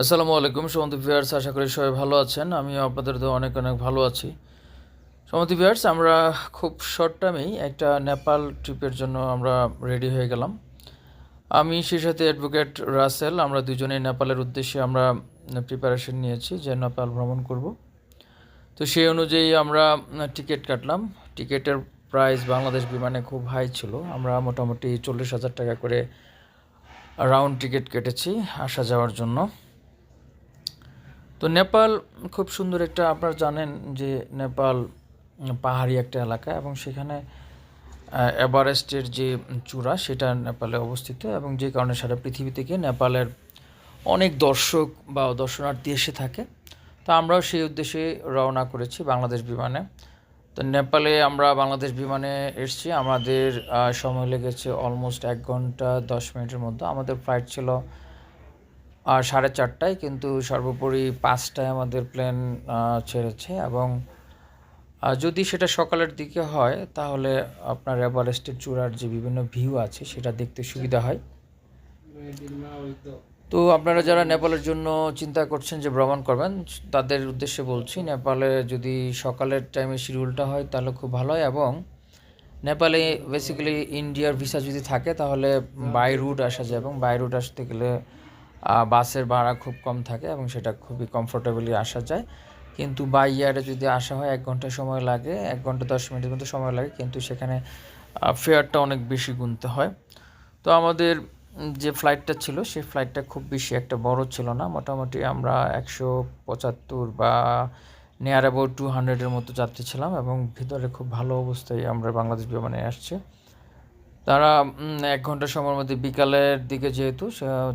আসসালামু আলাইকুম সমতি ভিউয়ার্স, আশা করি সবাই ভালো আছেন। আমিও আপনাদের তো অনেক অনেক ভালো আছি। সমতি ভিউয়ার্স, আমরা খুব শর্ট টাইমেই একটা নেপাল ট্রিপের জন্য আমরা রেডি হয়ে গেলাম। আমি, সেই সাথে অ্যাডভোকেট রাসেল, আমরা দুজনেই নেপালের উদ্দেশ্যে আমরা প্রিপারেশন নিয়েছি যে নেপাল ভ্রমণ করব। তো সেই অনুযায়ী আমরা টিকিট কাটলাম। টিকিটের প্রাইস বাংলাদেশ বিমানে খুব হাই ছিল। আমরা মোটামুটি চল্লিশ হাজার টাকা করে রাউন্ড টিকিট কেটেছি আসা যাওয়ার জন্য। তো নেপাল খুব সুন্দর একটা, আপনারা জানেন যে নেপাল পাহাড়ি একটা এলাকা এবং সেখানে এভারেস্টের যে চূড়া সেটা নেপালে অবস্থিত এবং যে কারণে সারা পৃথিবী থেকে নেপালের অনেক দর্শক বা দর্শনার্থী এসে থাকে। তো আমরাও সেই উদ্দেশ্যে রওনা করেছি বাংলাদেশ বিমানে। তো নেপালে আমরা বাংলাদেশ বিমানে এসেছি। আমাদের সময় লেগেছে অলমোস্ট এক ঘণ্টা দশ মিনিটের মধ্যে। আমাদের ফ্লাইট ছিল সাড়ে চারটায় কিন্তু সর্বোপরি পাঁচটায় আমাদের প্লেন ছেড়েছে এবং যদি সেটা সকালের দিকে হয় তাহলে আপনার এভারেস্টের চূড়ার যে বিভিন্ন ভিউ আছে সেটা দেখতে সুবিধা হয়। তো আপনারা যারা নেপালের জন্য চিন্তা করছেন যে ভ্রমণ করবেন তাদের উদ্দেশ্যে বলছি নেপালে যদি সকালের টাইমে শিডিউলটা হয় তাহলে খুব ভালো হয় এবং নেপালে বেসিক্যালি ইন্ডিয়ার ভিসা যদি থাকে তাহলে বাই রুট আসা যায় এবং বাই রুট আসতে গেলে বাসের ভাড়া খুব কম থাকে এবং সেটা খুবই কমফোর্টেবলি আসা যায়। কিন্তু বাই ইয়ারে যদি আসা হয়, এক ঘণ্টা সময় লাগে, এক ঘণ্টা দশ মিনিটের মতো সময় লাগে, কিন্তু সেখানে ফেয়ারটা অনেক বেশি গুনতে হয়। তো আমাদের যে ফ্লাইটটা ছিল সেই ফ্লাইটটা খুব বেশি একটা বড় ছিল না। মোটামুটি আমরা একশো পঁচাত্তর বা নিয়ার অ্যাবাউট টু হান্ড্রেডের মতো যাত্রী ছিলাম এবং ভিতরে খুব ভালো অবস্থায় আমরা বাংলাদেশ বিমানে আসছে। তারা এক ঘণ্টা সময়ের মধ্যে বিকালের দিকে যেহেতু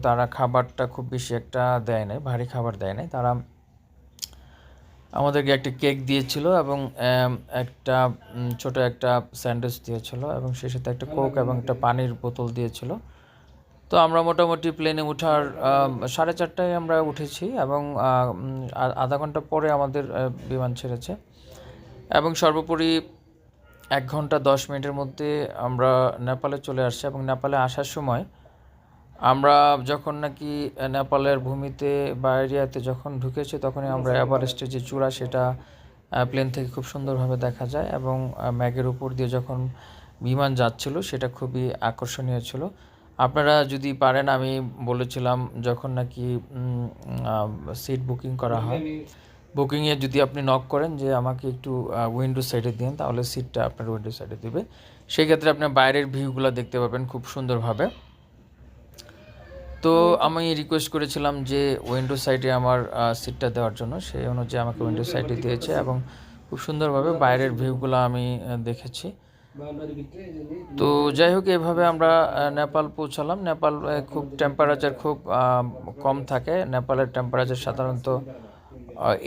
তারা খাবারটা খুব বেশি একটা দেয় নাই, ভারী খাবার দেয় নাই। তারা আমাদেরকে একটা কেক দিয়েছিল এবং একটা ছোট একটা স্যান্ডউইচ দিয়েছিল এবং সেই সাথে একটা কোক এবং একটা পানির বোতল দিয়েছিল। তো আমরা মোটামুটি প্লেনে ওঠার সাড়ে চারটায় আমরা উঠেছি এবং আধা ঘণ্টা পরে আমাদের বিমান ছেড়েছে। এবং সর্বোপরি এক ঘণ্টা দশ মিনিটের মধ্যে আমরা নেপালে চলে আসছি এবং নেপালে আসার সময় আমরা যখন নাকি নেপালের ভূমিতে বা এরিয়াতে যখন ঢুকেছি, তখনই আমরা এভারেস্টের যে চূড়া সেটা প্লেন থেকে খুব সুন্দরভাবে দেখা যায় এবং ম্যাগের উপর দিয়ে যখন বিমান যাচ্ছিল সেটা খুবই আকর্ষণীয় ছিল। আপনারা যদি পারেন, আমি বলেছিলাম যখন নাকি সিট বুকিং করা হয়। বুকিংয়ে যদি আপনি নক করেন যে আমাকে একটু উইন্ডো সাইডে দিন তাহলে সিটটা আপনার উইন্ডো সাইডে দেবে। সেই ক্ষেত্রে আপনি বাইরের ভিউগুলো দেখতে পাবেন খুব সুন্দরভাবে। তো আমি রিকোয়েস্ট করেছিলাম যে উইন্ডো সাইডে আমার সিটটা দেওয়ার জন্য। সেই অনুযায়ী আমাকে উইন্ডো সাইডে দিয়েছে এবং খুব সুন্দরভাবে বাইরের ভিউগুলো আমি দেখেছি। তো যাই হোক, এভাবে আমরা নেপাল পৌঁছালাম। নেপাল খুব টেম্পারেচার খুব কম থাকে। নেপালের টেম্পারেচার সাধারণত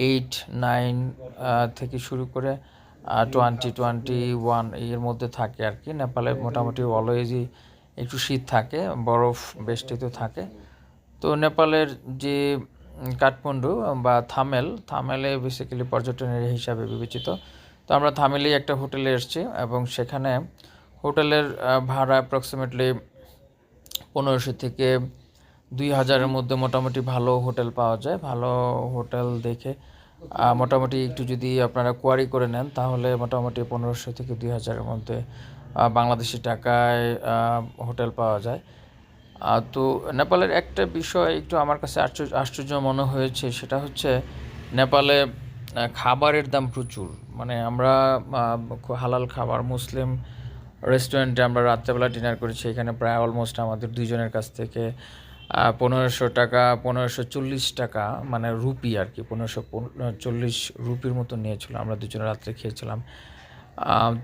এইট নাইন থেকে শুরু করে টোয়েন্টি টোয়েন্টি ওয়ানের মধ্যে থাকে আর কি। নেপালে মোটামুটি অলওয়েজই একটু শীত থাকে, বরফ বেষ্টিত থাকে। তো নেপালের যে কাঠমান্ডু বা থামেল, থামেলে বেসিক্যালি পর্যটনের হিসাবে বিবেচিত। তো আমরা থামেলেই একটা হোটেলে এসেছি এবং সেখানে হোটেলের ভাড়া অ্যাপ্রক্সিমেটলি পনেরোশো থেকে দুই হাজারের মধ্যে মোটামুটি ভালো হোটেল পাওয়া যায়। ভালো হোটেল দেখে মোটামুটি একটু যদি আপনারা কোয়ারি করে নেন, তাহলে মোটামুটি পনেরোশো থেকে দুই হাজারের মধ্যে বাংলাদেশি টাকায় হোটেল পাওয়া যায়। তো নেপালের একটা বিষয় একটু আমার কাছে আশ্চর্য আশ্চর্য মনে হয়েছে, সেটা হচ্ছে নেপালে খাবারের দাম প্রচুর। মানে আমরা হালাল খাবার, মুসলিম রেস্টুরেন্টে আমরা রাত্রেবেলা ডিনার করেছি, এখানে প্রায় অলমোস্ট আমাদের দুইজনের কাছ থেকে পনেরোশো টাকা, পনেরোশো চল্লিশ টাকা মানে রুপি আর কি, পনেরোশো চল্লিশ রুপির মতো নিয়েছিল। আমরা দুজনে রাত্রে খেয়েছিলাম।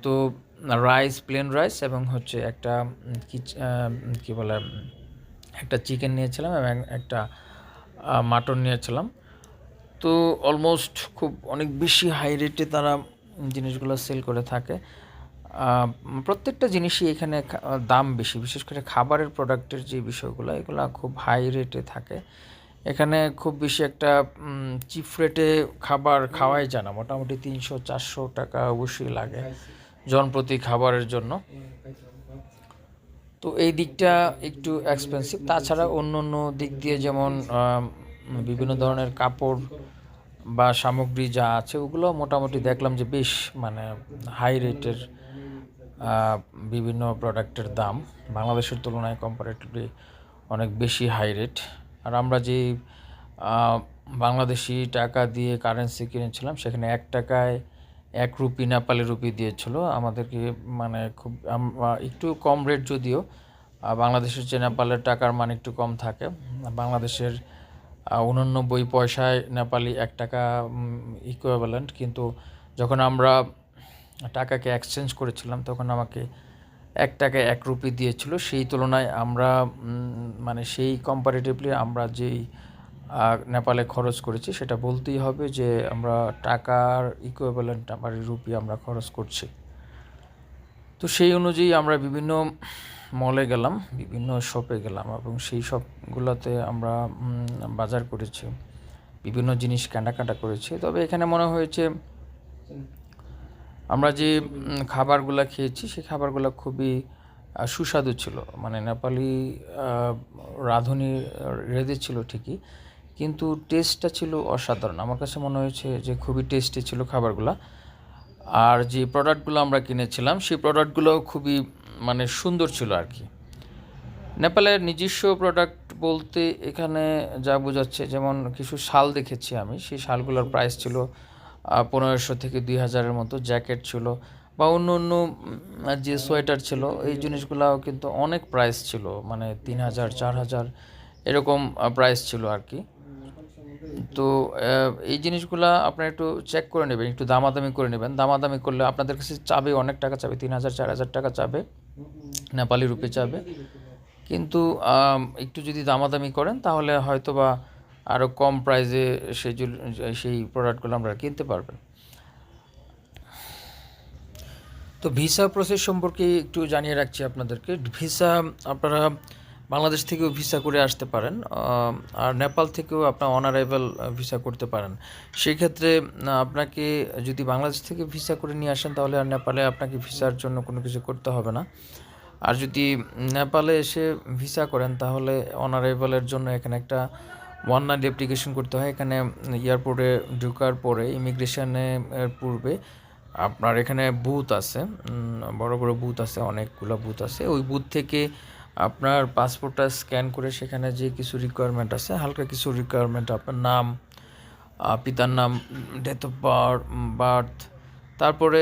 তো রাইস প্লেন রাইস এবং হচ্ছে একটা কি বলে, একটা চিকেন নিয়েছিলাম এবং একটা মাটন নিয়েছিলাম। তো অলমোস্ট খুব অনেক বেশি হাই রেটে তারা জিনিসগুলো সেল করে থাকে। প্রত্যেকটা জিনিসই এখানে দাম বেশি। বিশেষ করে খাবারের প্রোডাক্টের যে বিষয়গুলো, এগুলো খুব হাই রেটে থাকে। এখানে খুব বেশি একটা চিপ রেটে খাবার খাওয়াই যায় না। মোটামুটি তিনশো, চারশো টাকা অবশ্যই লাগে জনপ্রতি খাবারের জন্য। তো এই দিকটা একটু এক্সপেন্সিভ তাছাড়া অন্য অন্য দিক দিয়ে যেমন বিভিন্ন ধরনের কাপড় বা সামগ্রী যা আছে, ওগুলো মোটামুটি দেখলাম যে বেশ মানে হাই রেটের বিভিন্ন প্রোডাক্টের দাম বাংলাদেশের তুলনায় কম্পারেটিভলি অনেক বেশি হাই রেট আর আমরা যে বাংলাদেশি টাকা দিয়ে কারেন্সি কিনেছিলাম, সেখানে এক টাকায় এক রুপি নেপালি রুপি দিয়েছিল। আমাদেরকে মানে খুব একটু কম রেট যদিও বাংলাদেশের যে নেপালের টাকার মান একটু কম থাকে। বাংলাদেশের উননব্বই পয়সায় নেপালি এক টাকা ইকুইভ্যালেন্ট কিন্তু যখন আমরা টাকাকে এক্সচেঞ্জ করেছিলাম, তখন আমাকে এক টাকায় এক রুপি দিয়েছিল। সেই তুলনায় আমরা মানে সেই কম্পারেটিভলি আমরা যেই নেপালে খরচ করেছি, সেটা বলতেই হবে যে আমরা টাকার ইকুইভ্যালেন্ট আমার রুপি আমরা খরচ করছি। তো সেই অনুযায়ী আমরা বিভিন্ন মলে গেলাম, বিভিন্ন শপে গেলাম এবং সেই সবগুলোতে আমরা বাজার করেছি, বিভিন্ন জিনিস কেনাকাটা করেছি। তবে এখানে মনে হয়েছে আমরা যে খাবারগুলো খেয়েছি সেই খাবারগুলো খুবই সুস্বাদু ছিল। মানে নেপালি রাঁধুনি রেঁধেছিল ঠিকই, কিন্তু টেস্টটা ছিল অসাধারণ। আমার কাছে মনে হয়েছে যে, খুবই টেস্টি ছিল খাবারগুলো। আর যে প্রোডাক্টগুলো আমরা কিনেছিলাম, সেই প্রোডাক্টগুলো খুবই মানে সুন্দর ছিল আর কি। নেপালের নিজস্ব প্রোডাক্ট বলতে এখানে যা বোঝাচ্ছে, যেমন কিছু শাল দেখেছি আমি, সেই শালগুলোর প্রাইস ছিল পনেরোশো থেকে দুই হাজারের মতো জ্যাকেট ছিল বা অন্য অন্য যে সোয়েটার ছিল, এই জিনিসগুলাও কিন্তু অনেক প্রাইস ছিল মানে তিন হাজার, চার হাজার এরকম প্রাইস ছিল আর কি। তো এই জিনিসগুলা আপনারা একটু চেক করে নেবেন, একটু দামাদামি করে নেবেন। দামাদামি করলে আপনাদের কাছে চাবে, অনেক টাকা চাবে, তিন হাজার, চার হাজার টাকা চাবে, নেপালি রুপি চাবে। কিন্তু একটু যদি দামাদামি করেন, তাহলে হয়তো বা আরও কম প্রাইসে সেই সেই প্রোডাক্টগুলো আমরা কিনতে পারবেন। তো ভিসা প্রসেস সম্পর্কে একটু জানিয়ে রাখছি আপনাদেরকে। ভিসা আপনারা বাংলাদেশ থেকেও ভিসা করে আসতে পারেন আর নেপাল থেকেও আপনার অনারাইভাল ভিসা করতে পারেন। সেক্ষেত্রে আপনাকে যদি বাংলাদেশ থেকে ভিসা করে নিয়ে আসেন, তাহলে আর নেপালে আপনাকে ভিসার জন্য কোনো কিছু করতে হবে না। আর যদি নেপালে এসে ভিসা করেন, তাহলে অনারাইভালের জন্য এখানে একটা ওয়ান নাইট অ্যাপ্লিকেশন করতে হয়, এখানে এয়ারপোর্টে ঢুকার পরে ইমিগ্রেশনে পূর্বে আপনার এখানে বুথ আছে বড় বড় বুথ আছে, অনেকগুলো বুথ আছে। ওই বুথ থেকে আপনার পাসপোর্টটা স্ক্যান করে সেখানে যে কিছু রিকোয়ারমেন্ট আছে, হালকা কিছু রিকোয়ারমেন্ট আপনার নাম পিতার নাম ডেট অফ বার্থ তারপরে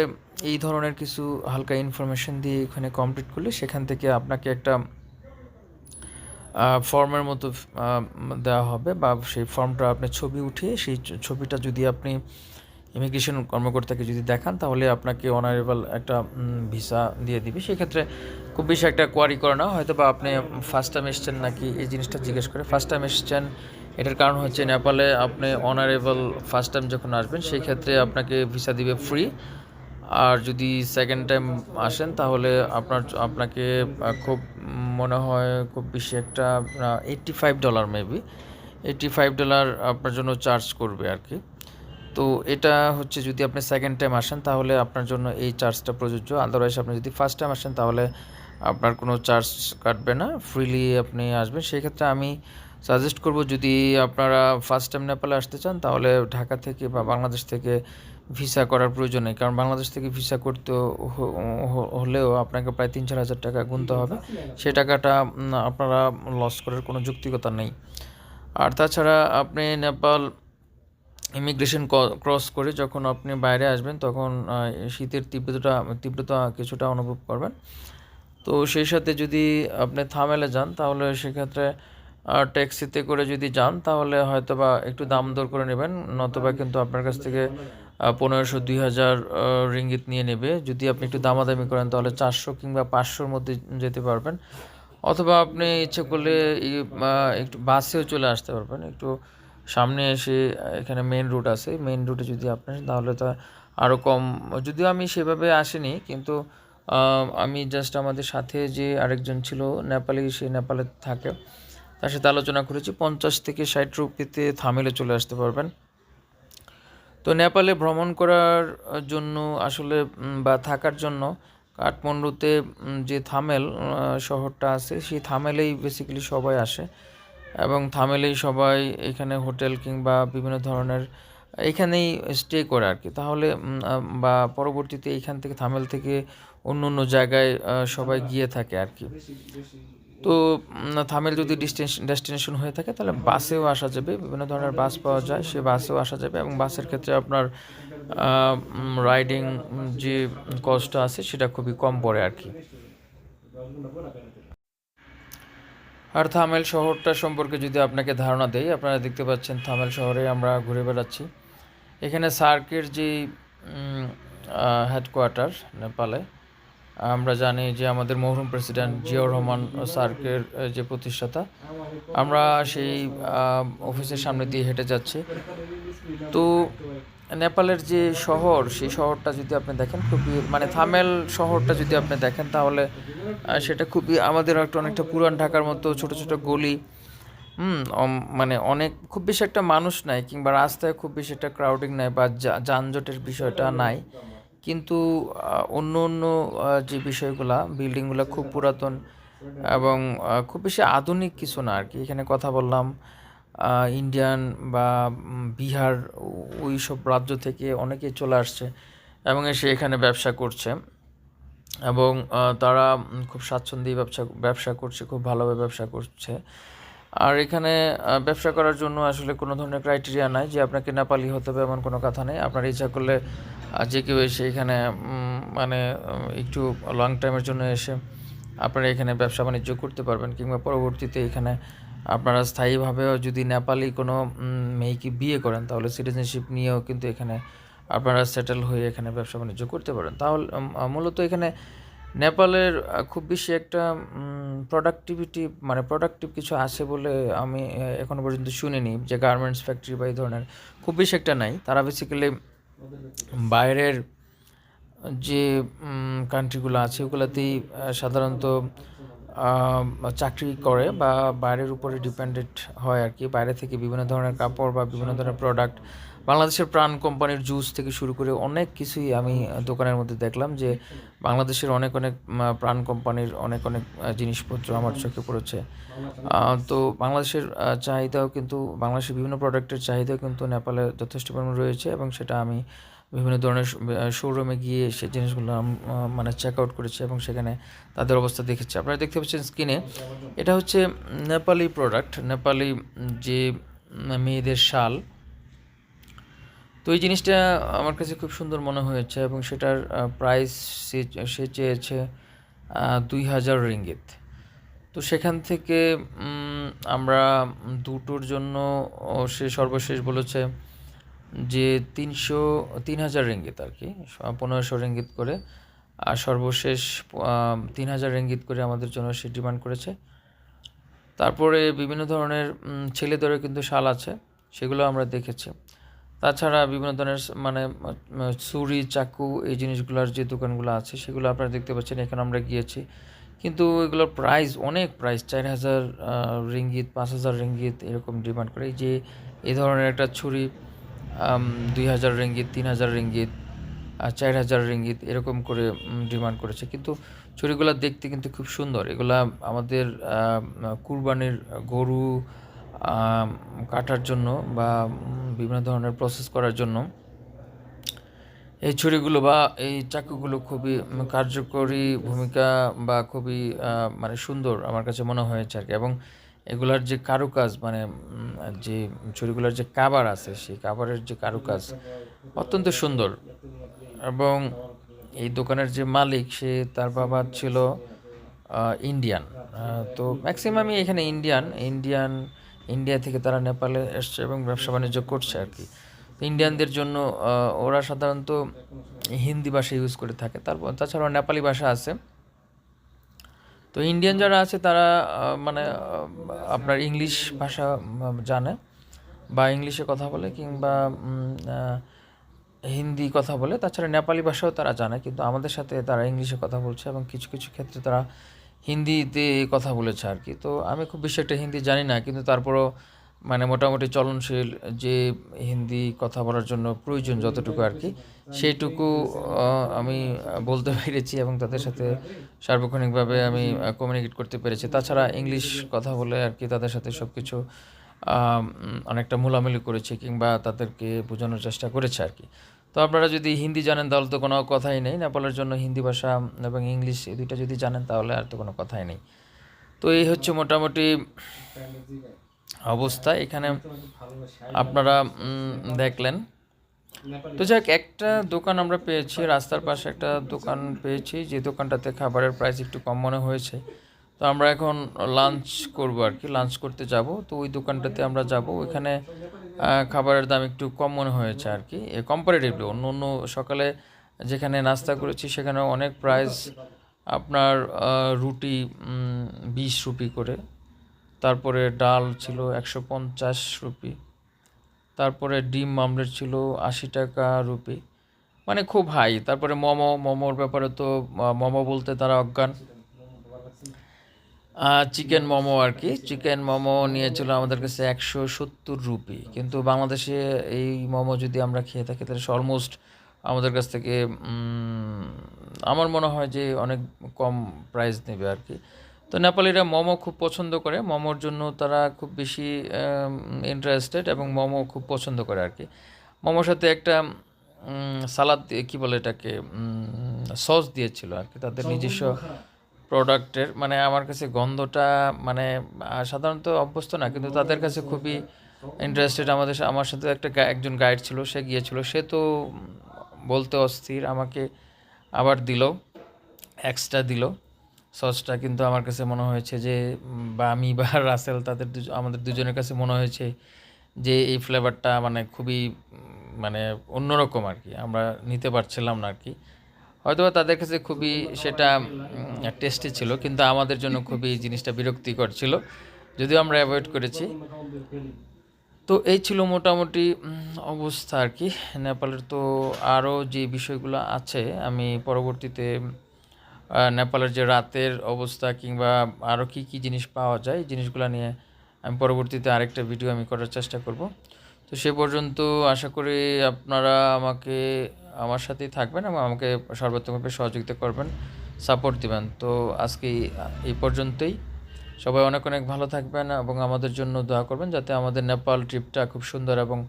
এই ধরনের কিছু হালকা ইনফরমেশন দিয়ে এখানে কমপ্লিট করলে সেখান থেকে আপনাকে একটা ফর্মের মতো দেওয়া হবে বা সেই ফর্মটা আপনি ছবি উঠিয়ে সেই ছবিটা যদি আপনি ইমিগ্রেশন কর্মকর্তাকে যদি দেখান, তাহলে আপনাকে অনারেবল একটা ভিসা দিয়ে দিবে। সেক্ষেত্রে খুব বেশি একটা কোয়ারি করে না হয়তো বা আপনি ফার্স্ট টাইম এসছেন নাকি এই জিনিসটা জিজ্ঞেস করে। ফার্স্ট টাইম এসছেন, এটার কারণ হচ্ছে নেপালে আপনি অনারেবল ফার্স্ট টাইম যখন আসবেন সেই ক্ষেত্রে আপনাকে ভিসা দিবে ফ্রি আর যদি সেকেন্ড টাইম আসেন, তাহলে আপনার আপনাকে খুব মনে হয় খুব বেশি একটা eighty five dollar maybe eighty five dollar আপনার জন্য চার্জ করবে আর কি তো এটা হচ্ছে যদি আপনি সেকেন্ড টাইম আসেন, তাহলে আপনার জন্য এই চার্জটা প্রযোজ্য। আদারওয়াইজ আপনি যদি ফার্স্ট টাইম আসেন, তাহলে আপনার কোনো চার্জ কাটবে না। ফ্রিলি আপনি আসবেন। সেক্ষেত্রে আমি সাজেস্ট করব যদি আপনারা ফার্স্ট টাইম নেপালে আসতে চান, তাহলে ঢাকা থেকে বা বাংলাদেশ থেকে ভিসা করার প্রয়োজন নেই। কারণ বাংলাদেশ থেকে ভিসা করতে হলেও আপনাকে প্রায় তিন চার হাজার টাকা গুনতে হবে। সে টাকাটা আপনারা লস করার কোনো যৌক্তিকতা নেই। আর তাছাড়া আপনি নেপাল ইমিগ্রেশন ক্রস করে যখন আপনি বাইরে আসবেন, তখন শীতের তীব্রতা তীব্রতা কিছুটা অনুভব করবেন। তো সেই সাথে যদি আপনি থামেলে যান, তাহলে সেক্ষেত্রে ট্যাক্সিতে করে যদি যান, তাহলে হয়তো বা একটু দাম দর করে নেবেন। নতুবা কিন্তু আপনার কাছ থেকে পনেরোশো, দুই হাজার রিঙ্গিত নিয়ে নেবে। যদি আপনি একটু দামাদামি করেন, তাহলে চারশো কিংবা পাঁচশোর মধ্যে যেতে পারবেন। অথবা আপনি ইচ্ছে করলে একটু বাসেও চলে আসতে পারবেন। একটু সামনে এসে এখানে মেন রুট আছে। মেন রুটে যদি আপনি তাহলে তো আরও কম। যদিও আমি সেভাবে আসিনি, কিন্তু আমি জাস্ট আমাদের সাথে যে আরেকজন ছিল, নেপালি, সে নেপালে থাকে। তার সাথে আলোচনা করেছি, পঞ্চাশ থেকে ষাট রুপিতে থামেলে চলে আসতে পারবেন। তো নেপালে ভ্রমণ করার জন্য আসলে বা থাকার জন্য কাঠমান্ডুতে যে থামেল শহরটা আছে, সেই থামেলেই বেসিক্যালি সবাই আসে। এবং থামেলেই সবাই এখানে হোটেল কিংবা বিভিন্ন ধরনের, এখানেই স্টে করে আর কি তাহলে বা পরবর্তীতে এইখান থেকে, থামেল থেকে অন্য অন্য জায়গায় সবাই গিয়ে থাকে আর কি তো থামেল যদি ডেস্টিনেশন হয়ে থাকে, তাহলে বাসেও আসা যাবে, বিভিন্ন ধরনের বাস পাওয়া যায়, সে বাসেও আসা যাবে এবং বাসের ক্ষেত্রে আপনার রাইডিং যে কস্টটা আছে, সেটা খুবই কম পড়ে আর কি। আর থামেল শহরটা সম্পর্কে যদি আপনাকে ধারণা দেই, আপনারা দেখতে পাচ্ছেন থামেল শহরে আমরা ঘুরে বেড়াচ্ছি। এখানে সার্কের যে হেডকোয়ার্টার নেপালে আমরা জানি যে আমাদের মরহুম প্রেসিডেন্ট জিয়াউর রহমান সার্কের যে প্রতিষ্ঠাতা, আমরা সেই অফিসের সামনে দিয়ে হেঁটে যাচ্ছি। তো নেপালের যে শহর, সেই শহরটা যদি আপনি দেখেন, খুবই মানে থামেল শহরটা যদি আপনি দেখেন, তাহলে সেটা খুবই আমাদের একটা অনেকটা পুরান ঢাকার মতো, ছোট ছোট গলি। হুম মানে অনেক, খুব বেশি একটা মানুষ নাই, কিংবা রাস্তায় খুব বেশি একটা ক্রাউডিং নাই বা যানজটের বিষয়টা নাই। কিন্তু অন্য অন্য যে বিষয়গুলা, বিল্ডিংগুলো খুব পুরাতন এবং খুব বেশি আধুনিক কিছু না আর কি এখানে কথা বললাম ইন্ডিয়ান বা বিহার ওই সব রাজ্য থেকে অনেকে চলে আসছে এবং এসে এখানে ব্যবসা করছে এবং তারা খুব স্বাচ্ছন্দ্যে ব্যবসা ব্যবসা করছে, খুব ভালোভাবে ব্যবসা করছে। আর এখানে ব্যবসা করার জন্য আসলে কোনো ধরনের ক্রাইটেরিয়া নাই যে আপনাকে নেপালি হতে হবে এমন কোনো কথা নেই। আপনার ইচ্ছা করলে আহ, যে কেউ এসে এখানে মানে একটু লং টাইমের জন্য এসে আপনারা এখানে ব্যবসা বাণিজ্য করতে পারবেন কিংবা পরবর্তীতে এখানে আপনারা স্থায়ীভাবেও যদি নেপালি কোনো মেয়েকে বিয়ে করেন তাহলে সিটিজেনশিপ নিয়েও কিন্তু এখানে আপনারা সেটেল হয়ে এখানে ব্যবসা বাণিজ্য করতে পারেন। তাহলে মূলত এখানে নেপালের খুব বেশি একটা প্রোডাক্টিভিটি মানে প্রোডাক্টিভ কিছু আছে বলে আমি এখনও পর্যন্ত শুনিনি। যে গার্মেন্টস ফ্যাক্টরি বা এই ধরনের খুব বেশি একটা নাই। তারা বেসিক্যালি বাইরের যে কান্ট্রিগুলো আছে, ওগুলোতেই সাধারণত চাকরি করে বা বাইরের উপরে ডিপেন্ডেন্ট হয় আর কি। বাইরে থেকে বিভিন্ন ধরনের কাপড় বা বিভিন্ন ধরনের প্রোডাক্ট বাংলাদেশের প্রাণ কোম্পানির জুস থেকে শুরু করে অনেক কিছুই আমি দোকানের মধ্যে দেখলাম যে বাংলাদেশের অনেক অনেক প্রাণ কোম্পানির অনেক অনেক জিনিসপত্র আমার চোখে পড়েছে। তো বাংলাদেশের চাহিদাও কিন্তু, বাংলাদেশের বিভিন্ন প্রোডাক্টের চাহিদাও কিন্তু নেপালে যথেষ্ট পরিমাণ রয়েছে এবং সেটা আমি বিভিন্ন ধরনের শোরুমে গিয়ে সে জিনিসগুলো মানে চেক আউট করেছি এবং সেখানে তাদের অবস্থা দেখেছি। আপনারা দেখতে পাচ্ছেন স্ক্রিনে এটা হচ্ছে নেপালি প্রোডাক্ট নেপালি যে মেয়েদের শাল। তো এই জিনিসটা আমার কাছে খুব সুন্দর মনে হয়েছে এবং সেটার প্রাইস সে সে চেয়েছে দুই হাজার রিঙ্গিত। তো সেখান থেকে আমরা দুটোর জন্য সে সর্বশেষ বলেছে যে তিনশো, তিন হাজার রিঙ্গিত আর কি পনেরোশো রিঙ্গিত করে, আর সর্বশেষ তিন হাজার রিঙ্গিত করে আমাদের জন্য সে ডিমান্ড করেছে। তারপরে বিভিন্ন ধরনের ছেলেদেরও কিন্তু শাল আছে, সেগুলো আমরা দেখেছি। তাছাড়া বিভিন্ন ধরনের মানে ছুরি, চাকু এই জিনিসগুলোর যে দোকানগুলো আছে, সেগুলো আপনারা দেখতে পাচ্ছেন, এখানে আমরা গিয়েছি। কিন্তু এগুলোর প্রাইস অনেক প্রাইস চার হাজার রিঙ্গিত পাঁচ হাজার রিঙ্গিত এরকম ডিমান্ড করে। যে এই ধরনের একটা ছুরি দুই হাজার রিঙ্গিত তিন হাজার রিঙ্গিত চার হাজার রিঙ্গিত এরকম করে ডিমান্ড করেছে। কিন্তু ছুরিগুলো দেখতে কিন্তু খুব সুন্দর। এগুলা আমাদের কুরবানির গরু কাটার জন্য বা বিভিন্ন ধরনের প্রসেস করার জন্য। এই ছুরিগুলো বা এই চাকুগুলো খুবই কার্যকরী ভূমিকা বা খুবই মানে সুন্দর আমার কাছে মনে হয়েছে আর কি। এবং এগুলার যে কারুকাজ মানে যে ছুরিগুলোর যে কাবার আছে, সেই কাবারের যে কারুকাজ অত্যন্ত সুন্দর। এবং এই দোকানের যে মালিক, সে তার বাবা ছিল ইন্ডিয়ান তো ম্যাক্সিমামই এখানে ইন্ডিয়ান ইন্ডিয়ান ইন্ডিয়া থেকে তারা নেপালে এসছে এবং ব্যবসা বাণিজ্য করছে আর কি। ইন্ডিয়ানদের জন্য ওরা সাধারণত হিন্দি ভাষা ইউজ করে থাকে। তারপর তাছাড়াও নেপালি ভাষা আছে। তো ইন্ডিয়ান যারা আছে, তারা মানে আপনার ইংলিশ ভাষা জানে বা ইংলিশে কথা বলে কিংবা হিন্দি কথা বলে। তাছাড়া নেপালি ভাষাও তারা জানে, কিন্তু আমাদের সাথে তারা ইংলিশে কথা বলছে এবং কিছু কিছু ক্ষেত্রে তারা হিন্দিতে কথা বলেছে আর কি। তো আমি খুব বেশি একটা হিন্দি জানি না, কিন্তু তারপরও মানে মোটামুটি চলনশীল যে হিন্দি কথা বলার জন্য প্রয়োজন যতটুকু আর কি সেইটুকু আমি বলতে পেরেছি এবং তাদের সাথে সার্বক্ষণিকভাবে আমি কমিউনিকেট করতে পেরেছি। তাছাড়া ইংলিশ কথা বলে আর কি তাদের সাথে সব কিছু অনেকটা মোলামুলি করেছে কিংবা তাদেরকে বোঝানোর চেষ্টা করেছে আর কি। তো আপনারা যদি হিন্দি জানেন, তাহলে তো কোনো কথাই নেই। নেপালের জন্য হিন্দি ভাষা এবং ইংলিশ এই দুইটা যদি জানেন, তাহলে আর তো কোনো কথাই নেই। তো এই হচ্ছে মোটামুটি অবস্থা। এখানে আপনারা দেখলেন। তো যাক, একটা দোকান আমরা পেয়েছি, রাস্তার পাশে একটা দোকান পেয়েছি। যে দোকানটাতে খাবারের প্রাইস একটু কম মনে হয়েছে। তো আমরা এখন লাঞ্চ করব আর কি লাঞ্চ করতে যাব। তো ওই দোকানটাতে আমরা যাব। ওইখানে খাবারের দাম একটু কম মনে হয়েছে আর কি। কম্পারেটিভলি অন্য অন্য সকালে যেখানে নাস্তা করেছি সেখানে অনেক প্রাইস আপনার রুটি বিশ রুপি করে। তারপরে ডাল ছিল একশো পঞ্চাশ রুপি। তারপরে ডিম আমলেট ছিল আশি টাকা রুপি। মানে খুব হাই তারপরে মোমো, মোমোর ব্যাপারে তো মোমো বলতে তারা অজ্ঞান। চিকেন মোমো আর কি। চিকেন মোমো নিয়েছিল আমাদের কাছে একশো সত্তর রুপি। কিন্তু বাংলাদেশে এই মোমো যদি আমরা খেয়ে থাকি তাহলে অলমোস্ট আমাদের কাছ থেকে আমার মনে হয় যে অনেক কম প্রাইস নেবে আর কি। তো নেপালিরা মোমো খুব পছন্দ করে। মোমোর জন্য তারা খুব বেশি ইন্টারেস্টেড এবং মোমো খুব পছন্দ করে আর কি। মোমোর সাথে একটা সালাদ কী বলে এটাকে সস দিয়েছিল আর কি। তাদের নিজস্ব প্রোডাক্টের মানে আমার কাছে গন্ধটা মানে সাধারণত অভ্যস্ত না, কিন্তু তাদের কাছে খুবই ইন্টারেস্টেড আমাদের আমার সাথে একটা একজন গাইড ছিল, সে গিয়েছিল, সে তো বলতে অস্থির, আমাকে আবার দিল এক্সট্রা দিল সসটা কিন্তু আমার কাছে মনে হয়েছে যে বা আমি বা রাসেল, তাদের আমাদের দুজনের কাছে মনে হয়েছে যে, এই ফ্লেভারটা মানে খুবই মানে অন্যরকম আর কি, আমরা নিতে পারছিলাম না আর কি। হয়তো তাদের কাছে খুবই সেটা টেস্টি ছিল, কিন্তু আমাদের জন্য খুবই জিনিসটা বিরক্তিকর ছিল। যদিও আমরা অ্যাভয়েড করেছি। তো এই ছিল মোটামুটি অবস্থা আর কি। নেপালের তো আরও যে বিষয়গুলো আছে, আমি পরবর্তীতে নেপালের যে রাতের অবস্থা কিংবা আরও কি কি জিনিস পাওয়া যায়, এই জিনিসগুলো নিয়ে আমি পরবর্তীতে আরেকটা ভিডিও আমি করার চেষ্টা করব। তো সে পর্যন্ত আশা করি আপনারা আমাকে, আমার সাথেই থাকবেন এবং আমাকে সর্বোত্তমভাবে সহযোগিতা করবেন সাপোর্ট দিবেন। তো আজকে এই- এই পর্যন্তই। সবাই অনেক অনেক ভালো থাকবেন এবং আমাদের জন্য দোয়া করবেন যাতে আমাদের নেপাল ট্রিপটা খুব সুন্দর এবং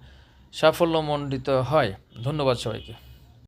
সাফল্যমণ্ডিত হয়। ধন্যবাদ সবাইকে।